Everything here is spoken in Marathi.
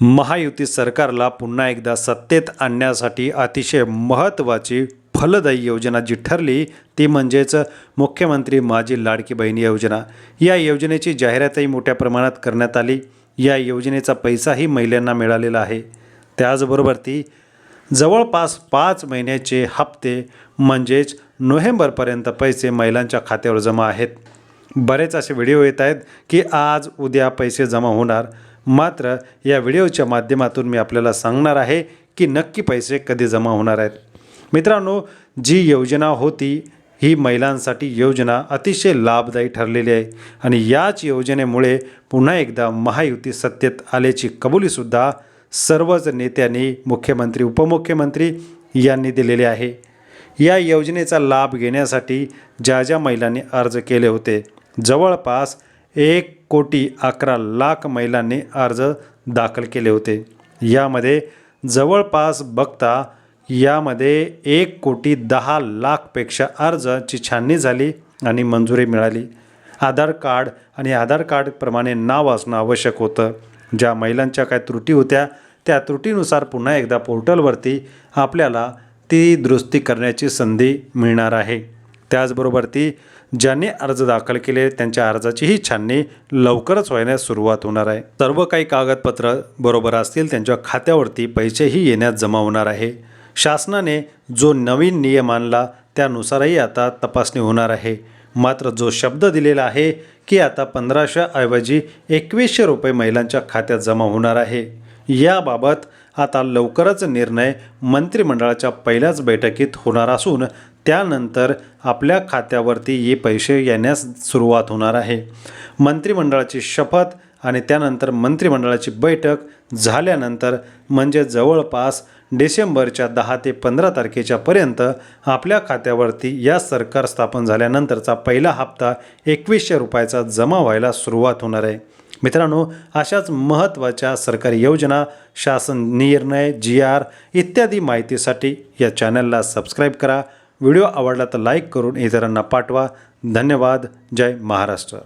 महायुती सरकारला पुन्हा एकदा सत्तेत आणण्यासाठी अतिशय महत्त्वाची फलदायी योजना जी ठरली ती म्हणजेच मुख्यमंत्री माझी लाडकी बहीण योजना. या योजनेची जाहिरातही मोठ्या प्रमाणात करण्यात आली. या योजनेचा पैसाही महिलांना मिळालेला आहे. त्याचबरोबर ती जवळपास पाच महिन्याचे हप्ते म्हणजेच नोव्हेंबरपर्यंत पैसे महिलांच्या खात्यावर जमा आहेत. बरेच असे व्हिडिओ येत आहेत की आज उद्या पैसे जमा होणार. मात्र या व्हिडिओच्या माध्यमातून मी आपल्याला सांगणार आहे की नक्की पैसे कधी जमा होणार आहेत. मित्रांनो जी योजना होती ही महिलांसाठी योजना अतिशय लाभदायी ठरलेली आहे. आणि याच योजनेमुळे पुन्हा एकदा महायुती सत्तेत आल्याची कबुलीसुद्धा सर्वच नेत्यांनी मुख्यमंत्री उपमुख्यमंत्री यांनी दिलेली आहे. या योजनेचा लाभ घेण्यासाठी ज्या ज्या महिलांनी अर्ज केले होते जवळपास एक कोटी अकरा लाख महिलांनी अर्ज दाखल केले होते. यामध्ये जवळपास बघता यामध्ये एक कोटी दहा लाखपेक्षा अर्जाची छाननी झाली आणि मंजुरी मिळाली. आधार कार्ड आणि आधार कार्डप्रमाणे नाव असणं आवश्यक होतं. ज्या महिलांच्या काय त्रुटी होत्या त्या त्रुटीनुसार पुन्हा एकदा पोर्टलवरती आपल्याला ती दुरुस्ती करण्याची संधी मिळणार आहे. त्याचबरोबर ती ज्यांनी अर्ज दाखल केले त्यांच्या अर्जाचीही छाननी लवकरच होण्यास सुरुवात होणार आहे. सर्व काही कागदपत्र बरोबर असतील त्यांच्या खात्यावरती पैसेही येण्यास जमा होणार आहे. शासनाने जो नवीन नियम आणला त्यानुसारही आता तपासणी होणार आहे. मात्र जो शब्द दिलेला आहे की आता पंधराशेऐवजी एकवीसशे रुपये महिलांच्या खात्यात जमा होणार आहे. याबाबत आता लवकरच निर्णय मंत्रिमंडळाच्या पहिल्याच बैठकीत होणार असून त्यानंतर आपल्या खात्यावरती हे पैसे येण्यास सुरुवात होणार आहे. मंत्रिमंडळाची शपथ आणि त्यानंतर मंत्रिमंडळाची बैठक झाल्यानंतर म्हणजे जवळपास डिसेंबरच्या दहा ते पंधरा तारखेच्या पर्यंत आपल्या खात्यावरती या सरकार स्थापन झाल्यानंतरचा पहिला हप्ता एकवीसशे रुपयाचा जमा व्हायला सुरुवात होणार आहे. मित्रांनो अशाच महत्त्वाच्या सरकारी योजना शासन निर्णय जी आर इत्यादी माहितीसाठी या चॅनलला सबस्क्राईब करा. व्हिडिओ आवडला तर लाईक करून इतरांना पाठवा. धन्यवाद. जय महाराष्ट्र.